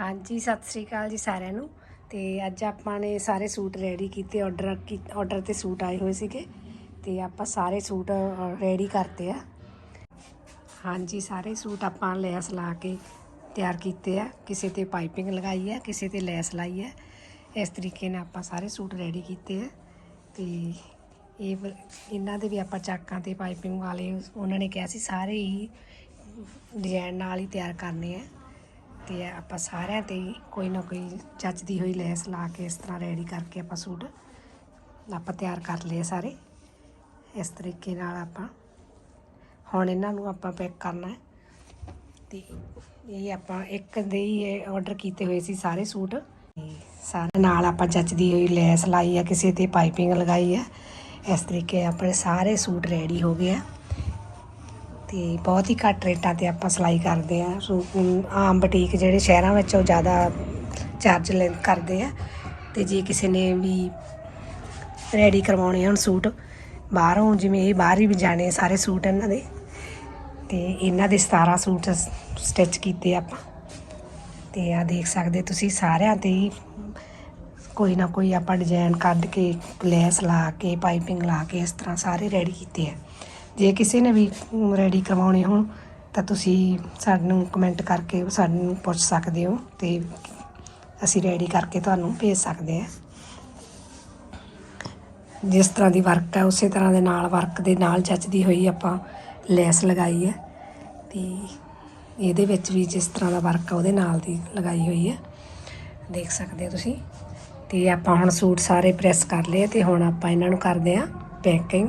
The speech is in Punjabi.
ਹਾਂਜੀ, ਸਤਿ ਸ੍ਰੀ ਅਕਾਲ ਜੀ ਸਾਰਿਆਂ ਨੂੰ। ਤੇ ਅੱਜ ਆਪਾਂ ਨੇ ਸਾਰੇ ਸੂਟ ਰੈਡੀ ਕੀਤੇ ਆਰਡਰ ਆਰਡਰ ਤੇ ਸੂਟ ਆਏ ਹੋਏ ਸੀਗੇ। ਤੇ ਆਪਾਂ ਸਾਰੇ ਸੂਟ ਰੈਡੀ ਕਰਤੇ ਆ। ਹਾਂਜੀ, ਸਾਰੇ ਸੂਟ ਆਪਾਂ ਲੈਸ ਲਾ ਕੇ ਤਿਆਰ ਕੀਤੇ ਆ। ਕਿਸੇ ਤੇ ਪਾਈਪਿੰਗ ਲਗਾਈ ਹੈ ਕਿਸੇ ਤੇ ਲੈਸ ਲਾਈ ਹੈ ਇਸ ਤਰੀਕੇ ਨਾਲ ਆਪਾਂ ਸਾਰੇ ਸੂਟ ਰੈਡੀ ਕੀਤੇ ਆ। ਤੇ ਇਹ ਵ- ਇਹਨਾਂ ਦੇ ਵੀ ਆਪਾਂ ਚਾਕਾਂ ਤੇ ਪਾਈਪਿੰਗ ਵਾਲੇ, ਉਹਨਾਂ ਨੇ ਕਿਹਾ ਸੀ ਸਾਰੇ ਹੀ ਡਿਜ਼ਾਈਨ ਨਾਲ ਹੀ ਤਿਆਰ ਕਰਨੇ ਆ। ਤੇ ਆਪਾਂ ਸਾਰਿਆਂ ਤੇ ਹੀ ਕੋਈ ਨਾ ਕੋਈ ਚੱਜਦੀ ਹੋਈ ਲੈਸ ਲਾ ਕੇ ਇਸ ਤਰ੍ਹਾਂ ਰੈਡੀ ਕਰਕੇ ਆਪਾਂ ਸੂਟ ਆਪਾਂ ਤਿਆਰ ਕਰ ਲਏ ਸਾਰੇ। ਇਸ ਤਰੀਕੇ ਨਾਲ ਆਪਾਂ ਹੁਣ ਇਹਨਾਂ ਨੂੰ ਆਪਾਂ ਪੈਕ ਕਰਨਾ ਹੈ। ਤੇ ਇਹ ਆਪਾਂ ਇੱਕ ਦੇ ਹੀ ਆਰਡਰ ਕੀਤੇ ਹੋਏ ਸੀ ਸਾਰੇ ਸੂਟ। ਤੇ ਸਾਰੇ ਨਾਲ ਆਪਾਂ ਜੱਚਦੀ ਹੋਈ ਲੈਸ ਲਾਈ ਆ, ਕਿਸੇ ਤੇ ਪਾਈਪਿੰਗ ਲਗਾਈ ਆ। ਇਸ ਤਰੀਕੇ ਆਪਣੇ ਸਾਰੇ ਸੂਟ ਰੈਡੀ ਹੋ ਗਏ ਆ। ਅਤੇ ਬਹੁਤ ਹੀ ਘੱਟ ਰੇਟਾਂ ਤੇ ਆਪਾਂ ਸਿਲਾਈ ਕਰਦੇ ਆ ਸੋ ਆਮ ਬੁਟੀਕ ਜਿਹੜੇ ਸ਼ਹਿਰਾਂ ਵਿੱਚ ਉਹ ਜ਼ਿਆਦਾ ਚਾਰਜ ਲੈ, ਕਰਦੇ ਆ। ਅਤੇ ਜੇ ਕਿਸੇ ਨੇ ਵੀ ਰੈਡੀ ਕਰਵਾਉਣੇ ਹੁਣ ਸੂਟ, ਬਾਹਰੋਂ ਜਿਵੇਂ ਇਹ ਬਾਹਰ ਹੀ ਵੀ ਜਾਣੇ ਸਾਰੇ ਸੂਟ ਇਹਨਾਂ ਦੇ। ਤੇ ਇਹਨਾਂ ਦੇ 17 ਸੂਟ ਸਟਿਚ ਕੀਤੇ ਆਪਾਂ। ਤੇ ਆ ਦੇਖ ਸਕਦੇ ਤੁਸੀਂ ਸਾਰਿਆਂ ਤੇ ਹੀ ਕੋਈ ਨਾ ਕੋਈ ਆਪਾਂ ਡਿਜ਼ਾਈਨ ਕੱਢ ਕੇ, ਲੈਸ ਲਾ ਕੇ ਪਾਈਪਿੰਗ ਲਾ ਕੇ ਇਸ ਤਰ੍ਹਾਂ ਸਾਰੇ ਰੈਡੀ ਕੀਤੇ ਆ। ਜੇ ਕਿਸੇ ਨੇ ਵੀ ਰੈਡੀ ਕਰਵਾਉਣੇ ਹੋਣ, ਤਾਂ ਤੁਸੀਂ ਸਾਨੂੰ ਕਮੈਂਟ ਕਰਕੇ ਸਾਨੂੰ ਪੁੱਛ ਸਕਦੇ ਹੋ ਤੇ ਅਸੀਂ ਰੈਡੀ ਕਰਕੇ ਤੁਹਾਨੂੰ ਭੇਜ ਸਕਦੇ ਹਾਂ। ਜਿਸ ਤਰ੍ਹਾਂ ਦੀ ਵਰਕ ਹੈ, ਉਸੇ ਤਰ੍ਹਾਂ ਦੇ ਨਾਲ ਵਰਕ ਦੇ ਨਾਲ ਜੱਚਦੀ ਹੋਈ ਆਪਾਂ ਲੈਸ ਲਗਾਈ ਹੈ ਤੇ ਇਹਦੇ ਵਿੱਚ ਵੀ ਜਿਸ ਤਰ੍ਹਾਂ ਦਾ ਵਰਕ ਆ ਉਹਦੇ ਨਾਲ ਦੀ ਲਗਾਈ ਹੋਈ ਹੈ। ਦੇਖ ਸਕਦੇ ਹੋ ਤੁਸੀਂ। ਤੇ ਆਪਾਂ ਹੁਣ ਸੂਟ ਸਾਰੇ ਪ੍ਰੈਸ ਕਰ ਲਏ ਤੇ ਹੁਣ ਆਪਾਂ ਇਹਨਾਂ ਨੂੰ ਕਰਦੇ ਆ ਪੈਕਿੰਗ